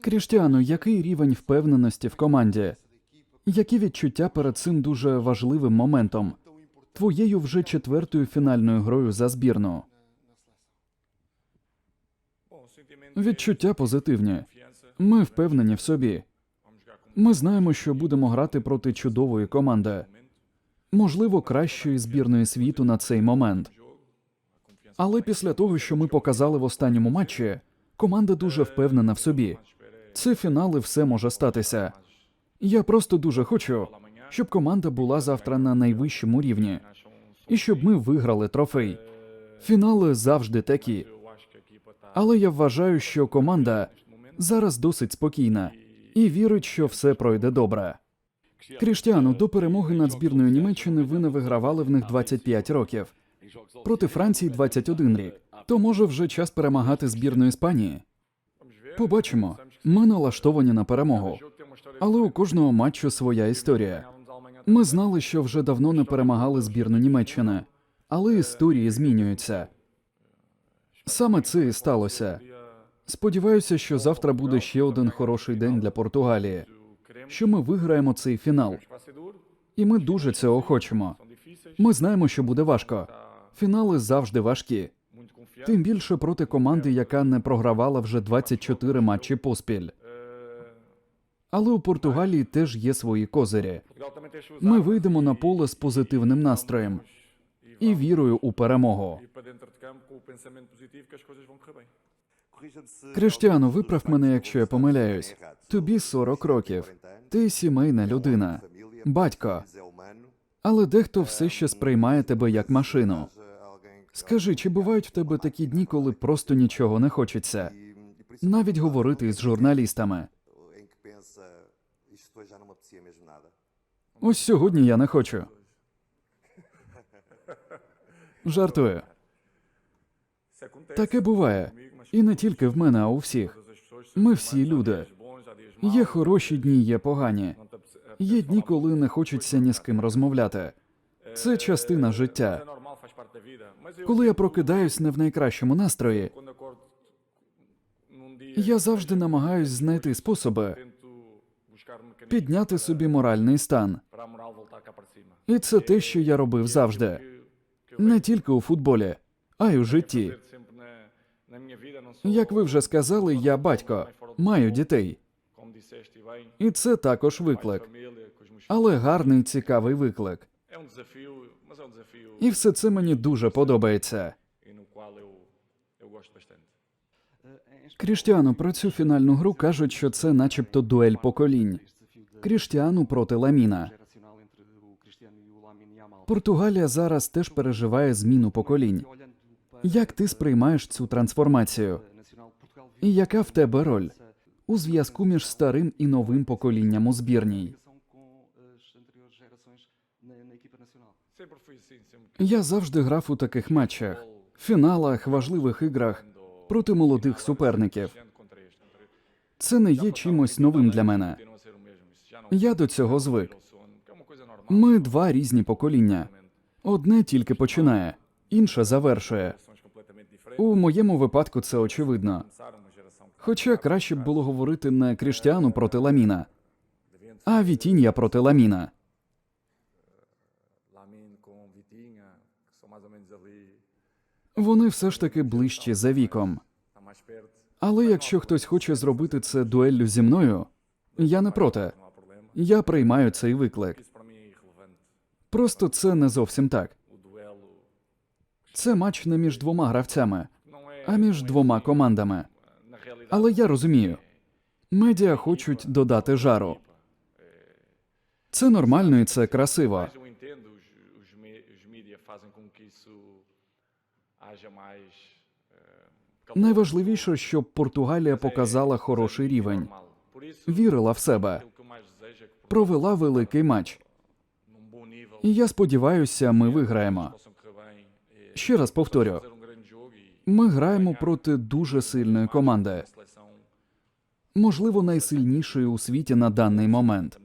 Кріштіану, який рівень впевненості в команді? Які відчуття перед цим дуже важливим моментом? Твоєю вже четвертою фінальною грою за збірну. Відчуття позитивні. Ми впевнені в собі. Ми знаємо, що будемо грати проти чудової команди, можливо, кращої збірної світу на цей момент. Але після того, що ми показали в останньому матчі, команда дуже впевнена в собі. Це фінали, все може статися. Я просто дуже хочу, щоб команда була завтра на найвищому рівні, і щоб ми виграли трофей. Фінали завжди такі. Але я вважаю, що команда зараз досить спокійна і вірить, що все пройде добре. Кріштіану, до перемоги над збірною Німеччини ви не вигравали в них 25 років. Проти Франції 21 рік. То може вже час перемагати збірну Іспанії. Побачимо. Ми налаштовані на перемогу. Але у кожного матчу своя історія. Ми знали, що вже давно не перемагали збірну Німеччини, але історії змінюються. Саме це і сталося. Сподіваюся, що завтра буде ще один хороший день для Португалії, що ми виграємо цей фінал. І ми дуже цього хочемо. Ми знаємо, що буде важко. Фінали завжди важкі. Тим більше проти команди, яка не програвала вже 24 матчі поспіль. Але у Португалії теж є свої козирі. Ми вийдемо на поле з позитивним настроєм і вірою у перемогу. Кріштіану, виправ мене, якщо я помиляюсь. Тобі 40 років. Ти сімейна людина, батько. Але дехто все ще сприймає тебе як машину. Скажи, чи бувають в тебе такі дні, коли просто нічого не хочеться? Навіть говорити з журналістами. Ось сьогодні я не хочу. Жартую. Таке буває. І не тільки в мене, а у всіх. Ми всі люди. Є хороші дні, є погані. Є дні, коли не хочеться ні з ким розмовляти. Це частина життя. Коли я прокидаюсь не в найкращому настрої, я завжди намагаюсь знайти способи підняти собі моральний стан. І це те, що я робив завжди. Не тільки у футболі, а й у житті. Як ви вже сказали, я батько, маю дітей. І це також виклик. Але гарний, цікавий виклик. І все це мені дуже подобається. Кріштіану про цю фінальну гру кажуть, що це начебто дуель поколінь. Кріштіану проти Ламіна. Португалія зараз теж переживає зміну поколінь. Як ти сприймаєш цю трансформацію? І яка в тебе роль у зв'язку між старим і новим поколінням у збірній? Я завжди грав у таких матчах, фіналах, важливих іграх проти молодих суперників. Це не є чимось новим для мене. Я до цього звик. Ми два різні покоління. Одне тільки починає, інше завершує. У моєму випадку це очевидно. Хоча краще б було говорити не Кріштіану проти Ламіна, а Вітінья проти Ламіна. Вони все ж таки ближчі за віком. Але якщо хтось хоче зробити це дуеллю зі мною, я не проти. Я приймаю цей виклик. Просто це не зовсім так. Це матч не між двома гравцями, а між двома командами. Але я розумію, медіа хочуть додати жару. Це нормально і це красиво. Найважливіше, щоб Португалія показала хороший рівень, вірила в себе, провела великий матч. І я сподіваюся, ми виграємо. eh, Ще раз повторю: ми граємо проти дуже сильної команди, можливо, найсильнішої у світі на даний момент.